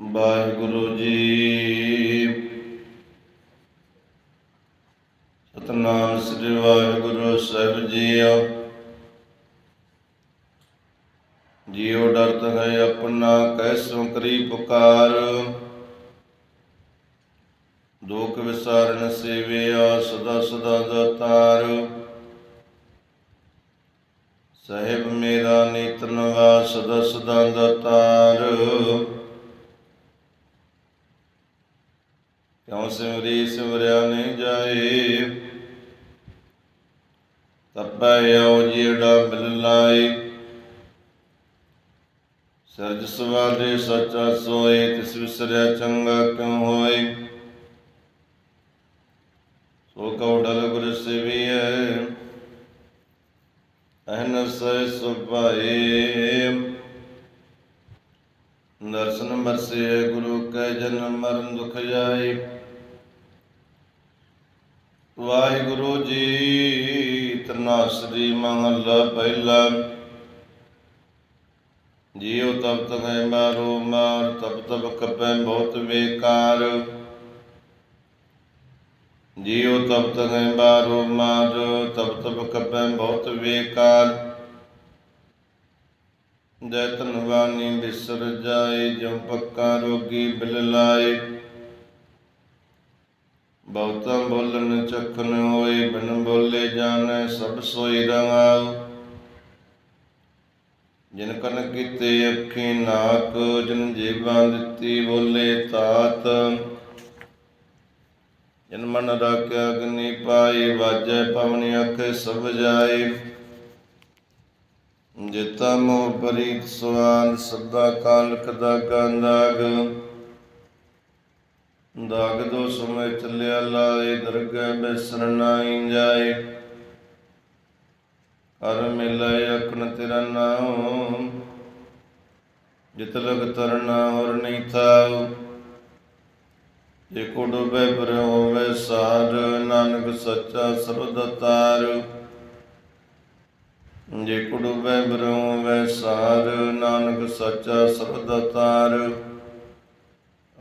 Waheguru ji. Satnam Shri Waheguru Sahib JIO. ਜੀਉ ਡਰਤ ਹੈ ਆਪਣਾ, ਕੈਸੋਂ ਕਰੀ ਪੁਕਾਰ। ਦੁਖ ਵਿਸਾਰਨ ਸੇਵਿਆ, ਸਦਾ ਸਦਾ ਦਾਤਾਰ ਸਾਹਿਬ ਮੇਰਾ ਨਿਤ ਨਵਾ ਸਦਾ ਸਦਾ ਦਾਤਾਰ ਕਿਉ ਸਿਮਰੀ ਸਿਮਰਿਆ ਨਹੀਂ ਜਾਏ? ਤਪੈ ਆਉ ਜਿਹੜਾ ਮਿਲ ਲਾਏ। ਸਰਜ ਸਵਾਦੇ ਸੱਚਾ ਸੋਏ, ਤਿਸ ਵਿਸਰਿਆ ਚੰਗਾ ਕਿਉ ਹੋਏ? ਸੋ ਕਉ ਡਲ ਗੁਰ ਸੇਵੀਐ ਅਹਨਸ ਸੁਭਾਏ ਦਰਸ਼ਨ ਮਰਸੇ ਗੁਰੂ ਕੈ ਜਨਮ ਮਰਨ ਦੁਖ ਜਾਏ। ਵਾਹਿਗੁਰੂ ਜੀ ਤਨਾਸਰੀ ਮਹੱਲਾ ਪਹਿਲਾ ਜੀਉ ਤਬ ਤਗੈ ਮਾਰੋ ਮਾਰ ਤਬ ਤਬ ਕਪੈ ਬਹੁਤ ਵੇਕਾਰ। ਜੀਉ ਤਬ ਤਗੈ ਮਾਰੋ ਮਾਰ ਤਬ ਤਬ ਕਪੈ ਬਹੁਤ ਵੇਕਾਰ। ਜੈ ਧਨਵਾਨੀ ਬਿਸਰ ਜਾਏ ਜਮ ਪੱਕਾ ਰੋਗੀ ਬਿਲ ਲਾਏ। ਬਹੁਤਾ ਬੋਲਣ ਚਖਨ ਹੋਏ, ਬਿਨ ਬੋਲੇ ਜਾਣੈ ਸਭ ਸੋਈ ਰੰਗਾਉ ਜਿਨ ਕਨ ਕੀਤੇ ਅੱਖੀ ਨਾਕ, ਜਿਨ ਜੀਵਾਂ ਦਿੱਤੀ ਬੋਲੇ ਤਾਤ। ਜਿਨ ਮਨ ਰਾਖਿਆ ਅਗਨੀ ਪਾਈ, ਵਾਜੈ ਪਵਨ ਅੱਖ ਸਭ ਜਾਏ ਜਿਤਾ ਮੋਹ ਪਰੀਤ ਸੁਆਨ, ਸਦਾ ਕਾਲਕ ਦਾ ਗੰਦਾਗ ਦਾਗ ਦੋ ਚੱਲਿਆ ਲਾਏ, ਦਰਗਹਿ ਬਿਸਰ ਨਾਈ ਜਾਏ। ਹਰ ਮਿਲੈ ਅਖਣ ਤੇਰਾ ਨਾਮ ਜਿਤ ਲਗ ਤਰਨਾ ਔਰ ਨਹੀਂ ਥਾਉ। ਜੇ ਕੋ ਡੁਬੈ ਪਰ ਹੋਵੇ ਸਾਰ, ਨਾਨਕ ਸੱਚਾ ਸਰਬਦ ਤਾਰ ਜੇ ਕੋ ਡੁਬੈ ਪਰ ਹੋਵੇ ਸਾਰ, ਨਾਨਕ ਸੱਚਾ ਸਰਬਦ ਤਾਰ